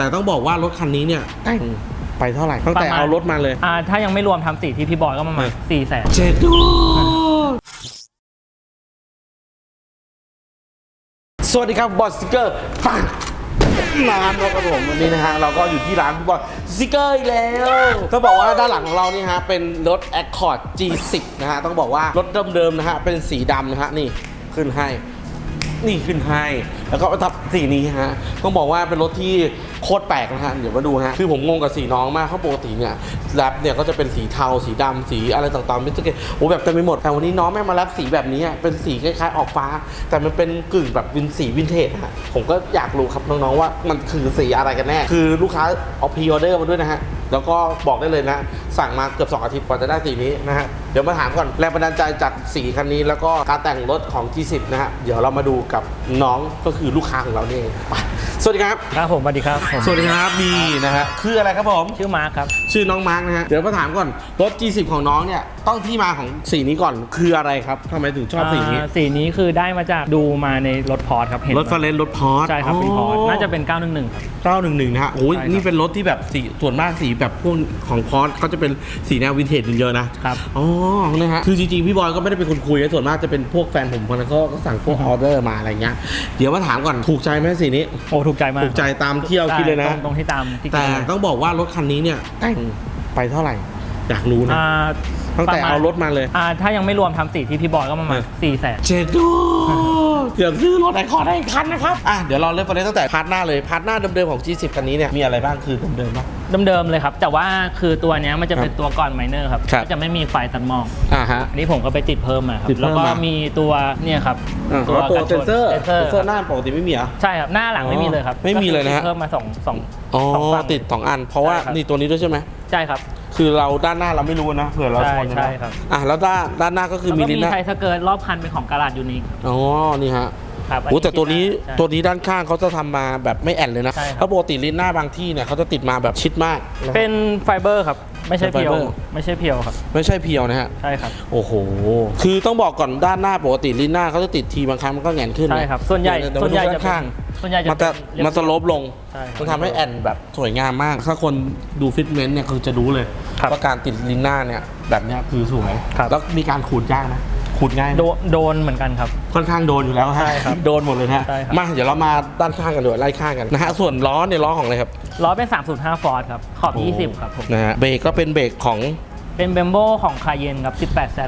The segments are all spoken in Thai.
แต่ต้องบอกว่ารถคันนี้เนี่ยแต่งไปเท่าไหร่ตั้งแต่ประมาณเอารถมาเลย อ่าถ้ายังไม่รวมทำสีที่พี่บอยก็ประมาณเออสี่แสนเจ็ดดูสวัสดีครับบอสสติกเกอร์ปังร้านนะครับผมวันนี้นะฮะเราก็อยู่ที่ร้านบอสสติกเกอร์อีกแล้วต้องบอกว่าด้านหลังของเรานี่ฮะเป็นรถ Accord G10 นะฮะต้องบอกว่ารถเดิมๆนะฮะเป็นสีดำนะฮะนี่ขึ้นให้ นี่ขึ้นให้ แล้วก็ประทับสีนี้ฮะต้องบอกว่าเป็นรถที่โคตรแปลกนะฮะเดี๋ยวมาดูฮะคือผมงงกับสีน้องมากเพราะปกติเนี่ยแรปเนี่ยก็จะเป็นสีเทาสีดำสีอะไรต่างๆไม่ใช่โอ้แบบเต็มไปหมดแต่วันนี้น้องแม่มาแรปสีแบบนี้เป็นสีคล้ายๆออกฟ้า แต่มันเป็นกึ่งแบบวินสีวินเทจฮะผมก็อยากรู้ครับน้องๆว่ามันคือสีอะไรกันแน่คือลูกค้าเอาพรีออเดอร์มาด้วยนะฮะแล้วก็บอกได้เลยนะ สั่งมาเกือบ 2 อาทิตย์กว่าจะได้สีนี้นะฮะ เดี๋ยวมาถามก่อน แรงบันดาลใจจากสีคันนี้ แล้วก็การแต่งรถของ G10 นะฮะ เดี๋ยวเรามาดูกับน้องก็คือลูกค้าของเรานี่เองไปสวัสดีครับ ครับผมสวัสดีครับผมสวัสดีครับบีนะฮะคืออะไรครับผม ชื่อมาร์คครับ ชื่อน้องมาร์กนะฮะ เดี๋ยวมาถามก่อน รถ G10 ของน้องเนี่ย ต้องที่มาของสีนี้ก่อนคืออะไรครับทำไมถึงชอบสีนี้อ่าสีนี้คือได้มาจากดูมาในรถพอร์ตครับเห็นรถฟาเรนรถพอร์ตใช่ครับเป็นพอร์ตน่าจะเป็น 911ครับ 911นะฮะโอ้ยใช่ครับนี่เป็นรถที่แบบสีส่วนมากสีแบบพวกของพอร์ตก็จะเป็นสีแนววินเทจเยอะนะครับ อ๋อนะฮะคือจริงๆ พี่บอยก็ไม่ได้เป็นคนคุยนะส่วนมากจะเป็นพวกแฟนผมคนนั้นก็ก็สั่งพวกออเดอร์มาอะไรเงี้ยเดี๋ยวมาถามก่อนถูกใจไหมสีนี้ โอ้ถูกใจมากถูกใจตามที่เราคิดเลยนะตรงตรงที่ตามที่คิดแต่เลยต้องบอกว่ารถคันนี้เนี่ยแต่งไปเท่าไหร่อยากรู้นะอ่าตั้งแต่ประมณเอารถมาเลยอ่าถ้ายังไม่รวมทำสีที่พี่บอยก็ประมาณเออสี่แสนเจ็ดดูเกือบซื้อรถไอคอนได้อีกคันนะครับอะเดี๋ยวเราเริ่มกันเลยตั้งแต่พาร์ทหน้าเลยพาร์ทหน้าเดิมๆของ G10 คันนี้เนี่ยมีอะไรบ้างคือเดิมๆป่ะ เดิมๆเลยครับ แต่ว่าคือตัวเนี้ยมันจะเป็นครับตัวก่อนไมเนอร์ครับครับก็จะไม่มีไฟตัดหมอกอ่าฮะ อันนี้ผมก็ไปติดเพิ่มมาครับติดเพิ่แล้วมก็มา มีตัวเนี่ยครับตัวตัวเซนเซอร์เซนเซอร์เซอร์หน้าปกติไม่มีเหรอใช่ครับหน้าหลังไม่มีเลยครับไม่มีเลยนะฮะ ก็คือติดเพิ่มมาสองสองอ๋อสองฝั่ง ติดสองอัน เพราะว่าใช่ครับ นี่ตัวนี้ด้วยใช่ไหมใช่ครับคือเราด้านหน้าเราไม่รู้นะเผื่อเราใช่ชนนะใช่ครับอะแล้วด้านด้านหน้าก็คือแล้วมีก็ลิ้นมีนะไทยสเกิร์ตรอบคันเป็นของกาลาดยูนิค อ๋อนี่ฮะ ครับโอ้แต่ตัวนี้ใช่ ตัวนี้ด้านข้างเขาจะทำมาแบบไม่แอนเลยนะใช่ครับเพราะปกติลิ้นหน้าบางที่เนี่ยเขาจะติดมาแบบชิดมากะ เป็นไฟเบอร์ครับ ไม่ใช่เป็นเพียวไฟเบอร์ ไม่ใช่เพียวครับ ไม่ใช่เพียวนะฮะ ใช่ครับ โอ้โห คือต้องบอกก่อนด้านหน้าปกติลิ้นหน้าเขาจะติดทีบางครั้งมันก็แหงนขึ้นนะใช่ครับ ส่วนใหญ่แต่ส่วนใหญ่มาดูจะด้านข้างส่วนใหญ่จะมันจะเป็นเรียบมันสโลปลง ใช่ครับ มันทำให้แอนแบบสวยงามมาก ถ้าคนดูฟิตเมนต์เนี่ยคือจะรู้เลยครับว่าการติดลิ้นหน้าเนี่ยแบบเนี้ยคือสวย ครับ แล้วมีการขูดยากนะ ขูดง่ายไหมโดนโดนเหมือนกันครับ ค่อนข้างโดนอยู่แล้วฮะใช่ครับโดนหมดเลยนะฮะใช่ครับ มาเดี๋ยวเรามาด้านข้างกันด้วยไล่ข้างกันนะฮะส่วนล้อเนี่ยล้อของอะไรครับล้อเป็น 305 ฟอร์ดครับ ขอบ 20 ครับผม นะฮะเบรกก็เป็นเบรกของ เป็นเบมโบของคาเยนครับ 18Z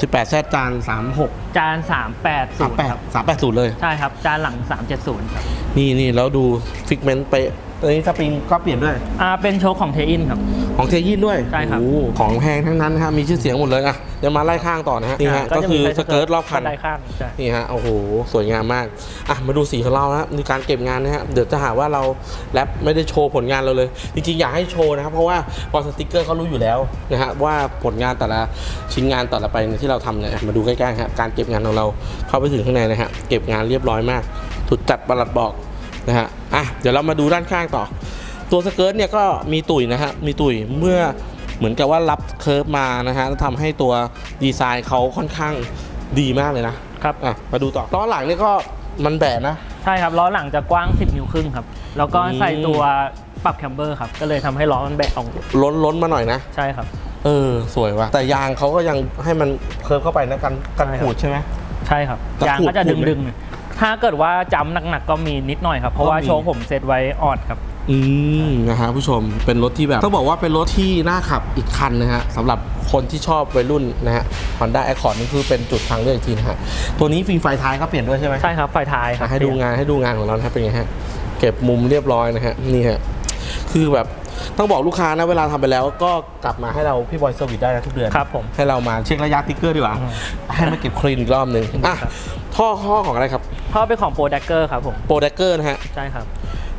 18แซดจาน36 จาน 380ครับ38 380เลย ใช่ครับ จานหลัง 370ครับนี่นี่แล้วดูฟิกเมนต์ไปตอนนี้สปริงก็เปลี่ยนด้วย อ่าเป็นโชคของเทอินครับ ของเทยินด้วยใช่ครับ โอ้โหของแพงทั้งนั้นนะฮะมีชื่อเสียงหมดเลยอะเดี๋ยวมาไล่ข้างต่อนะฮะนี่ฮะก็จะคืมีอไฟสเกิร์ตรอบคันบัไดข้างใช่ นี่ฮะ โอ้โห สวยงามมาก อะ มาดูสีของเรานะมีการเก็บงานนะฮะ เดี๋ยวจะหาว่าเราแรปไม่ได้โชว์ผลงานเราเลย จริงๆ อยากให้โชว์นะครับ เพราะว่าบอลสติกเกอร์เขารู้อยู่แล้วนะฮะว่าผลงานแต่ละชิ้นงานแต่ละไปเนี่ยที่เราทำเนี่ยอะมาดูใกล้ๆฮะการเก็บงานของเราเข้าไปถึงข้างในนะฮะเก็บงานเรียบร้อยมากถูกจัดประหลัดบอกนะฮะอะเดี๋ยวเรามาดูด้านข้างต่อ ตัวสเกิร์ตเนี่ยก็มีตุยนะฮะมีตุยเมื่อเหมือนกับว่ารับเคิร์ฟมานะฮะแล้วทำให้ตัวดีไซน์เขาค่อนข้างดีมากเลยนะครับอะมาดูต่อล้อหลังนี่ก็มันแบะนะ ใช่ครับล้อหลังจะกว้าง 10 นิ้วครึ่งครับ แล้วก็อืมใส่ตัวปรับแคมเบอร์ครับ ก็เลยทำให้ล้อมันแบะออกล้นล้นมาหน่อยนะ ใช่ครับ เออสวยว่ะแต่ยางเขาก็ยังให้มันเคิร์ฟเข้าไปนะกันกันใช่ครับขูดใช่ไหม ใช่ครับแต่ยางขูดก็จะขูดึดงไหมดึงๆถ้าเกิดว่าจำหนักๆก็มีนิดหน่อยครับ เพราะว่าก็มี โชว์ผมเซตไว้ออดครับ อืมนะฮะผู้ชมเป็นรถที่แบบต้องบอกว่าเป็นรถที่น่าขับอีกคันนะฮะสำหรับคนที่ชอบวัยรุ่นนะฮะ Honda Accord นี่คือเป็นจุดทางเลือกอีกทีนะฮะตัวนี้ฟิล์มไฟท้ายก็เปลี่ยนด้วยใช่ไหม ใช่ครับไฟท้ายครัอะบให้ดูงานให้ดูงานของเรานะครับเป็นไงฮะ เก็บมุมเรียบร้อยนะฮะนี่ฮะคือแบบ ต้องบอกลูกค้านะเวลาทำไปแล้วก็กลับมาให้เราพี่บอยเซอร์วิสได้นะทุกเดือนครับผมให้เรามาเช็คระยะติ๊กเกอร์ดีกว่าอืมให้มาเก็บคลีนอีกรอบหนึ่งอะครับท่อท่อของอะไรครับเพราะเป็นของโปรดักเกอร์ครับผมโปรดักเกอร์นะฮะใช่ครับ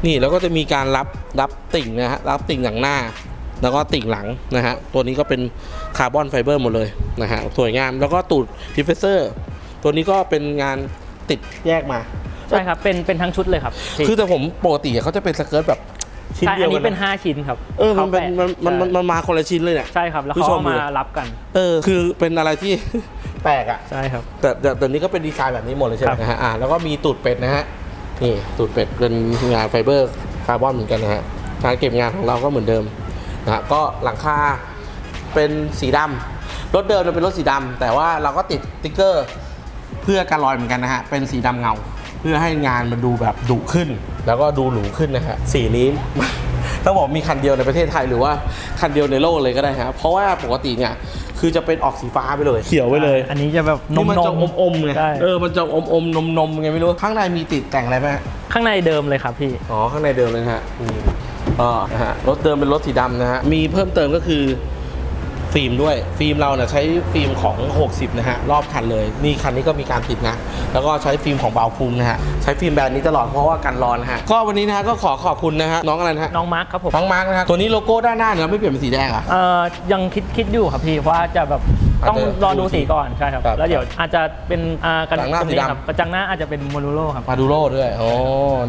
นี่แล้วก็จะมีการรับรับติ่งนะฮะรับติ่งหลังหน้า แล้วก็ติ่งหลังนะฮะตัวนี้ก็เป็นคาร์บอนไฟเบอร์หมดเลยนะฮะสวยงามแล้วก็ตูดดิฟเฟเซอร์ตัวนี้ก็เป็นงานติดแยกมาใช่ครับ เป็นเป็นทั้งชุดเลยครับ คือแต่ผมปกติเขาจะเป็นสเกิร์ตแบบ ชิ้นใช่เดียอัวนกันี้นเป็น นะ5 ชิ้นครับเออมันเป็นขามันแปะมันมันมันมาคนละชิ้นเลยเนี่ย ใช่ครับแล้วผู้เขาชมเอามาดู รับกันเออคือเป็นอะไรที่ แปลกอะ ใช่ครับ แต่แต่แต่นี้ก็เป็นดีไซน์แบบนี้หมดเลยใช่ไหมครับ นะฮะอ่าแล้วก็มีตูดเป็ดนะฮะนี่ตูดเป็ดเป็นงานไฟเบอร์คาร์บอนเหมือนกันนะฮะการเก็บงานของเราก็เหมือนเดิมนะฮะก็หลังคาเป็นสีดำรถเดิมเนี่ยเป็นรถสีดำแต่ว่าเราก็ติดสติ๊กเกอร์ เพื่อการลอยเหมือนกันนะฮะเป็นสีดำเงา เพื่อให้งานมันดูแบบดุขึ้น แล้วก็ดูหรูขึ้นนะฮะสีนี้ ต้องบอกมีคันเดียวในประเทศไทยหรือว่าคันเดียวในโลกเลยก็ได้ฮะเพราะว่าปกติเนี่ยคือจะเป็นออกสีฟ้าไปเลย เขียวไปเลยอันนี้จะแบบนนี่มมันนจะมอมๆไงใช่เออมันจะอมๆนมๆไงไม่รู้ข้างในมีติดแต่งอะไรไหมฮะข้างในเดิมเลยครับพี่ อ๋อข้างในเดิมเลยนะฮะอืมก็นะฮะรถเดิมเป็นรถสีดำนะฮะมีเพิ่มเติมก็คือ ฟิล์มด้วยฟิล์มเราเนี่ยใช้ฟิล์มของ 60 นะฮะ รอบคันเลย นี่คันนี้ก็มีการติดนะ แล้วก็ใช้ฟิล์มของบาวฟูมนะฮะ ใช้ฟิล์มแบรนด์นี้ตลอดเพราะว่ากันร้อนนะฮะ ก็วันนี้นะฮะก็ขอขอบคุณนะฮะ น้องอะไรนะฮะ น้องมาร์คครับผมน้องมาร์กนะฮะ ตัวนี้โลโก้ด้านหน้าเนี่ยไม่เปลี่ยนเป็นสีแดงเหรอะเอ่อยังคิดคิดอยู่ครับพี่ว่าจะแบบ ต้องอาจจะ รอดูสีก่อนใช่ครับ ครับแล้วเดี๋ยวอาจจะเป็นอ่ากันหลังหน้าตรงสีดำ ครับกระจังหน้าอาจจะเป็นโมโนโลครับ มาดูโร่ด้วย โอ้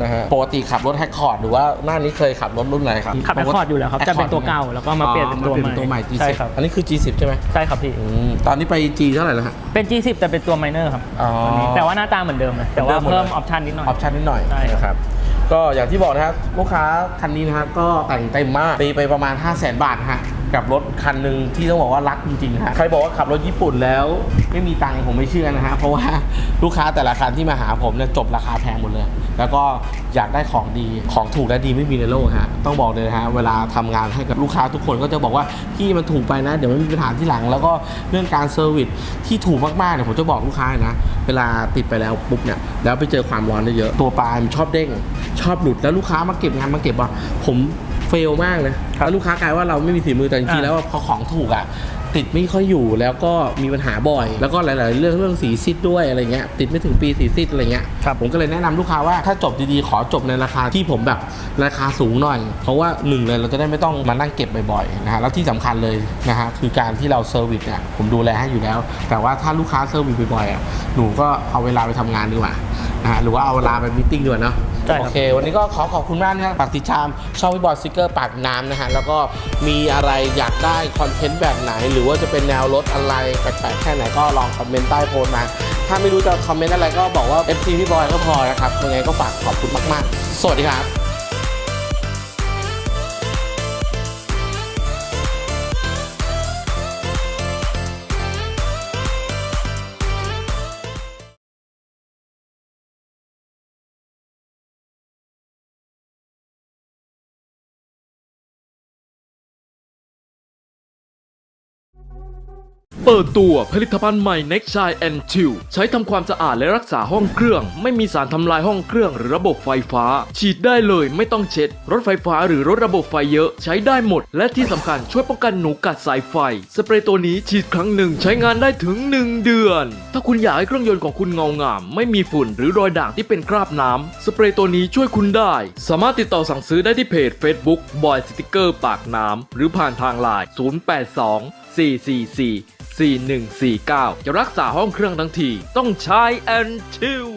นะฮะ ปกติขับรถแฮกคอร์ดหรือว่าหน้านี้เคยขับรถรุ่นไหนครับขับแอคคอร์ดอยู่แล้วครับจะเป็นตัวเก่าแล้วก็มาเปลี่ยนเป็นตัวอ๋อใหม่ตัวใหม่ G10 ใช่ครับ อันนี้คือ G10 ใช่ไหมใช่ครับพี่ อืมตอนนี้ไป G เท่าไหร่แล้วฮะ เป็น G10 แต่เป็นตัวไมเนอร์ครับอ๋อตัวนี้แต่ว่าหน้าตาเหมือนเดิมเลยแต่ว่าเหมือนเดิมหมดเลยเพิ่มออปชันนิดหน่อย ออปชันนิดหน่อยใช่ครับ นะครับก็อย่างที่บอกนะครับลูกค้าคันนี้นะครับก็แต่งเต็มมากตีไปประมาณ 5 0 0 0 0 0 บาทนะฮะ กับรถคันหนึ่งที่ต้องบอกว่ารักจริงๆฮะใครบอกว่าขับรถญี่ปุ่นแล้ว ไม่มีตังค์ผมไม่เชื่อนะฮะเพราะว่าลูกค้าแต่ละคันที่มาหาผมเนี่ยจบราคาแพงหมดเลย แล้วก็อยากได้ของดีของถูกและดีไม่มีในโลกฮะต้องบอกเลยนะฮะเวลาทำงานให้กับลูกค้าทุกคนก็จะบอกว่าพี่มันถูกไปนะเดี๋ยวไม่มีปัญหาที่หลัง แล้วก็เรื่องการเซอร์วิสที่ถูกมากๆเนี่ยผมจะบอกลูกค้านะเวลาติดไปแล้วปุ๊บเนี่ยแล้วไปเจอความร้อนเยอะๆตัวปลายมันชอบเด้งชอบหลุดแล้วลูกค้ามาเก็บงานมาเก็บอะผม ฟลมากเลยแล้วลูกค้ากลายว่าเราไม่มีฝีมือแต่จริงๆอ่าแล้วพอของถูกอะติดไม่ค่อยอยู่แล้วก็มีปัญหาบ่อย แล้วก็หลาย ๆ เรื่องเรื่องสีซิดด้วยอะไรเงี้ยติดไม่ถึงปีสีซิดอะไรเงี้ยครับผมก็เลยแนะนำลูกค้าว่าถ้าจบดีๆ ขอจบในราคาที่ผมแบบราคาสูงหน่อย เพราะว่าหนึ่งเลยเราจะได้ไม่ต้องมานั่งเก็บบ่อยๆนะฮะแล้วที่สำคัญเลยนะฮะคือการที่เราเซอร์วิสเนี่ยผมดูแลให้อยู่แล้ว แต่ว่าถ้าลูกค้าเซอร์วิสบ่อยๆอะหนูก็เอาเวลาไปทำงานดีกว่านะฮะหรือว่าเอาเวลาไปมิทติ้งดีกว่าเนาะ ใช่ครับโอเค วันนี้ก็ขอขอบคุณมากนะครับปากติดตามช่องวิบอยสติกเกอร์ปากน้ำนะฮะ แล้วก็มีอะไรอยากได้คอนเทนต์แบบไหน หรือว่าจะเป็นแนวรถอะไรแปลกๆแค่ไหนก็ลองคอมเมนต์ใต้โพสต์มา ถ้าไม่รู้จะคอมเมนต์อะไรก็บอกว่า FC พี่บอยก็พอนะครับยังไงก็ฝากขอบคุณมากๆ สวัสดีครับ เปิดตัวผลิตภัณฑ์ใหม่ Next Shine and Chill ใช้ทำความสะอาดและรักษาห้องเครื่อง ไม่มีสารทำลายห้องเครื่องหรือระบบไฟฟ้า ฉีดได้เลยไม่ต้องเช็ด รถไฟฟ้าหรือรถระบบไฟเยอะ ใช้ได้หมด และที่สำคัญช่วยป้องกันหนูกัดสายไฟ สเปรย์ตัวนี้ฉีดครั้งหนึ่งใช้งานได้ถึง 1 เดือน ถ้าคุณอยากให้เครื่องยนต์ของคุณเงางาม ไม่มีฝุ่นหรือรอยด่างที่เป็นคราบน้ำสเปรย์ตัวนี้ช่วยคุณได้ สามารถติดต่อสั่งซื้อได้ที่เพจ Facebook Boy Sticker ปากน้ำหรือผ่านทางไลน์082 444 4149 จะรักษาห้องเครื่องทั้งที ต้องใช้ and chill